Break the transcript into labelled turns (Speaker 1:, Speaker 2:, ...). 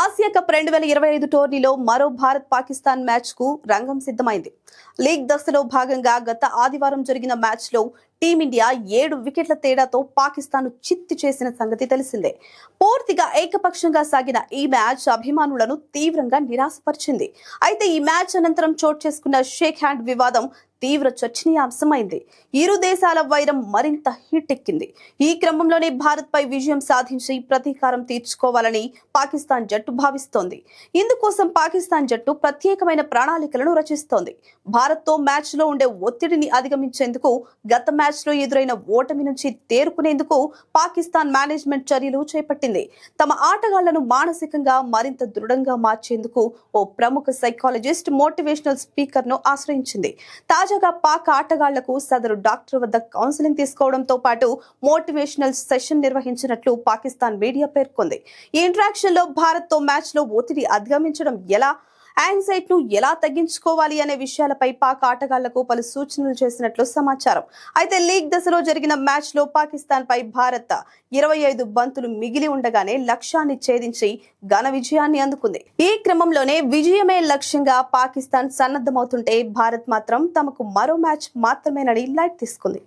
Speaker 1: Asia cup రెండు వేల ఇరవై ఐదు టోర్నీలో మరో భారత్ పాకిస్తాన్ మ్యాచ్కు రంగం సిద్ధమైంది. లీగ్ దశలో భాగంగా గత ఆదివారం జరిగిన మ్యాచ్లో టీమిండియా ఏడు వికెట్ల తేడాతో పాకిస్తాన్ చిత్తి చేసిన సంగతి తెలిసిందే. పూర్తిగా ఏకపక్షంగా సాగిన ఈ మ్యాచ్ అభిమానులను తీవ్రంగా నిరాశపరిచింది. అయితే ఈ మ్యాచ్ అనంతరం చోటు చేసుకున్న షేక్ హ్యాండ్ వివాదం తీవ్ర చర్చనీయాంశమైంది. ఇరు దేశాల వైరం మరింత హీటెక్కింది. ఈ క్రమంలోనే భారత్ పై విజయం సాధించి ప్రతీకారం తీర్చుకోవాలని పాకిస్తాన్ జట్టు భావిస్తోంది. ఇందుకోసం పాకిస్తాన్ జట్టు ప్రత్యేకమైన ప్రణాళికలను రచిస్తోంది. భారత్తో మ్యాచ్లో ఉండే ఒత్తిడిని అధిగమించేందుకు గత మ్యాచ్లో ఎదురైన ఓటమి నుంచి తేరుకునేందుకు పాకిస్తాన్ మేనేజ్మెంట్ చర్యలు చేపట్టింది. తమ ఆటగాళ్ళను మానసికంగా మరింత దృఢంగా మార్చేందుకు ఓ ప్రముఖ సైకాలజిస్ట్ మోటివేషనల్ స్పీకర్ను ఆశ్రయించింది తాజాగా పాక్ ఆటగాళ్ళకు సదరు డాక్టర్ వద్ద కౌన్సిలింగ్ తీసుకోవడంతో పాటు మోటివేషనల్ సెషన్ నిర్వహించినట్లు పాకిస్తాన్ మీడియా పేర్కొంది. ఈ ఇంటరాక్షన్లో భారత్తో మ్యాచ్లో ఒత్తిడి అధిగమించడం ఎలా? యాంగ్జైట్ను ఎలా తగ్గించుకోవాలి అనే విషయాలపై పాక్ ఆటగాళ్ళకు పలు సూచనలు చేసినట్లు సమాచారం. అయితే లీగ్ దశలో జరిగిన మ్యాచ్లో పాకిస్తాన్ పై భారత్ ఇరవై ఐదు బంతులు మిగిలి ఉండగానే లక్ష్యాన్ని ఛేదించి ఘన విజయాన్ని అందుకుంది. ఈ క్రమంలోనే విజయమే లక్ష్యంగా పాకిస్తాన్ సన్నద్ధమవుతుంటే భారత్ మాత్రం తమకు మరో మ్యాచ్ మాత్రమేనని లైట్ తీసుకుంది.